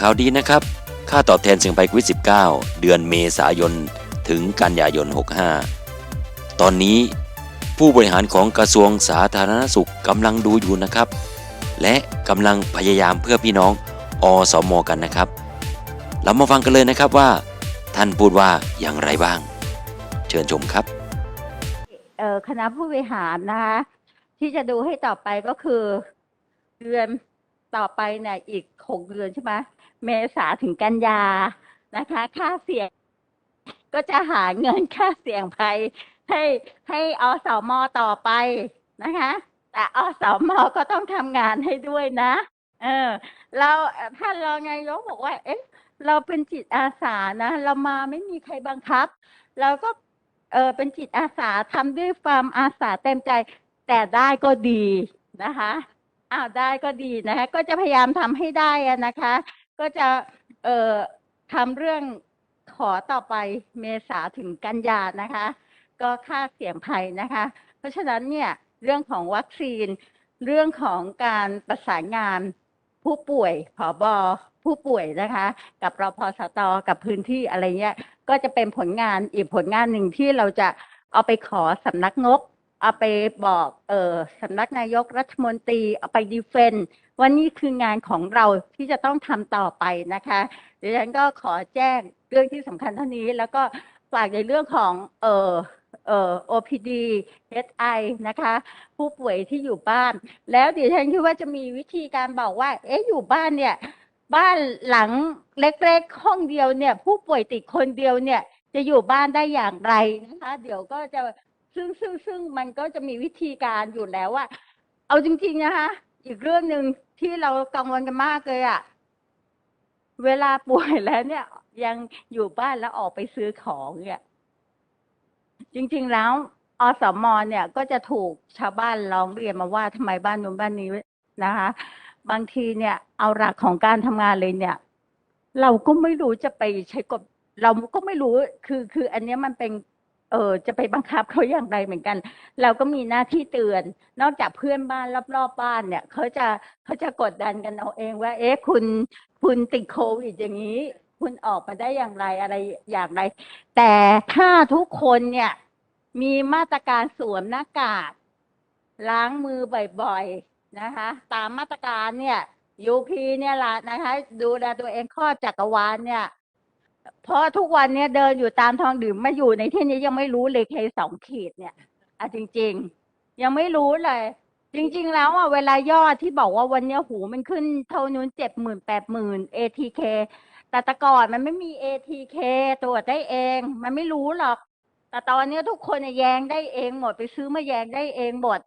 ข่าวดีนะครับ ค่าตอบแทนเสี่ยงภัยโควิด -19 เดือนเมษายน ถึงกันยายน 65 ตอนนี้ผู้บริหารของกระทรวงสาธารณสุขกำลังดูอยู่นะครับ และกำลังพยายามเพื่อพี่น้องอสมกันนะครับ เรามาฟังกันเลยนะครับว่า ท่านพูดว่าอย่างไรบ้าง เชิญชมครับคณะผู้บริหารนะคะที่จะดูให้ต่อไปก็คือ เดือน ต่อไปเนี่ยอีกหกเดือนใช่ไหมเมษาถึงกันยานะคะ ค่าเสี่ยง ก็จะหาเงินค่าเสี่ยงภัยให้ให้อสมต่อไปนะคะ แต่อสมก็ต้องทำงานให้ด้วยนะ เออ เราท่านรองนายกบอกว่า เอ๊ะ เราเป็นจิตอาสานะ เรามาไม่มีใครบังคับ เราก็เออเป็นจิตอาสาทำด้วยความอาสาเต็มใจ แต่ได้ก็ดีนะคะ อ้าวได้ก็ดีนะคะ ก็จะพยายามทำให้ได้อะนะคะ ก็จะเอ่อทำเรื่องขอต่อไปเมษาถึงกันยานะคะ ก็ค่าเสี่ยงภัยนะคะ เพราะฉะนั้นเนี่ยเรื่องของวัคซีน เรื่องของการประสานงานผู้ป่วยผอบอผู้ป่วยนะคะ กับรพสตกับพื้นที่อะไรเงี้ยก็จะเป็นผลงานอีกผลงานหนึ่งที่เราจะเอาไปขอสำนักงบ เอาไปบอกเออสำนักนายกรัฐมนตรีเอาไปดีเฟนว่านี่คืองานของเราที่จะต้องทำต่อไปนะคะดิฉันก็ขอแจ้งเรื่องที่สำคัญเท่านี้ แล้วก็ฝากในเรื่องของเออเอ่อ OPD HI นะคะ ผู้ป่วยที่อยู่บ้าน แล้วเดี๋ยวฉันคิดว่าจะมีวิธีการบอกว่า เอ๊ะอยู่บ้านเนี่ย บ้านหลังเล็กๆห้องเดียวเนี่ย ผู้ป่วยติดคนเดียวเนี่ย จะอยู่บ้านได้อย่างไรนะคะ เดี๋ยวก็จะ ซึ่งซึ่งซึ่งมันก็จะมีวิธีการอยู่แล้วว่าเอาจริง ๆนะคะ อีกเรื่องหนึ่งที่เรากังวลกันมากเลยอะเวลาป่วยแล้วเนี่ย ยังอยู่บ้านแล้วออกไปซื้อของเนี่ย จริง ๆ แล้วอสมเนี่ย ก็จะถูกชาวบ้านร้องเรียนมาว่าทำไมบ้านนู้นบ้านนี้นะคะ บางทีเนี่ย เอาหลักของการทำงานเลยเนี่ย เราก็ไม่รู้จะไปใช้กฎเราก็ไม่รู้คือคืออันนี้มันเป็น เออจะไปบังคับเขาอย่างไรเหมือนกัน เราก็มีหน้าที่เตือน นอกจากเพื่อนบ้านรอบๆบบ้านเนี่ยเขาจะเขาจะกดดันกันเอาเองว่า เอ๊ะคุณคุณติดโควิดอย่างนี้ คุณออกมาได้อย่างไรอะไรอย่างไร แต่ถ้าทุกคนเนี่ย มีมาตรการสวมหน้ากาก ล้างมือบ่อยๆนะคะ ตามมาตรการเนี่ยยูพีเนี่ยละนะคะ ดูแลตัวเองข้อจักรวาลเนี่ย เพราะทุกวันเนี่ยเดินอยู่ตามทางดื่มมาอยู่ในที่นี้ยังไม่รู้เลยเคสองขีดเนี่ยอะจริง ๆ ยังไม่รู้เลย จริง ๆ แล้วอะเวลายอดที่บอกว่าวันเนี้ยหูมันขึ้นเท่านู้นเจ็ดหมื่นแปดหมื่น ATK แต่แต่ก่อนมันไม่มี ATK ตรวจได้เอง มันไม่รู้หรอก แต่ตอนนี้ทุกคนแยงได้เองหมดไปซื้อมาแยงได้เองหมด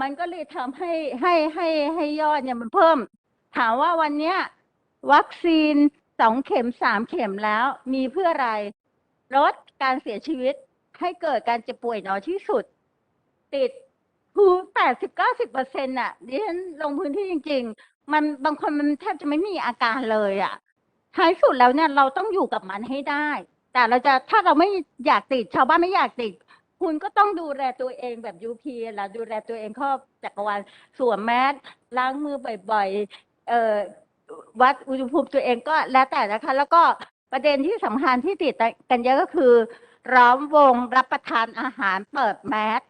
มันก็เลยทำให้ให้ให้ให้ยอดเนี่ยมันเพิ่ม ถามว่าวันเนี้ยวัคซีน สองเข็มสามเข็มแล้ว มีเพื่ออะไร ลดการเสียชีวิตให้เกิดการเจ็บป่วยน้อยที่สุด ติดคือแปดสิบเก้าสิบเปอร์เซ็นต์น่ะดิฉันลงพื้นที่จริง ๆ มันบางคนมันแทบจะไม่มีอาการเลยอะท้ายสุดแล้วเนี่ยเราต้องอยู่กับมันให้ได้ แต่เราจะถ้าเราไม่อยากติด ชาวบ้านไม่อยากติด คุณก็ต้องดูแลตัวเองแบบยูพีแหละดูแลตัวเองครอบจักรวาลสวมแมสล้างมือบ่อยๆเอ่อ วัดอุณหภูมิตัวเองก็แล้วแต่นะคะ แล้วก็ประเด็นที่สำคัญที่ติดกันเยอะก็คือ ร้อมวงรับประทานอาหารเปิดแมส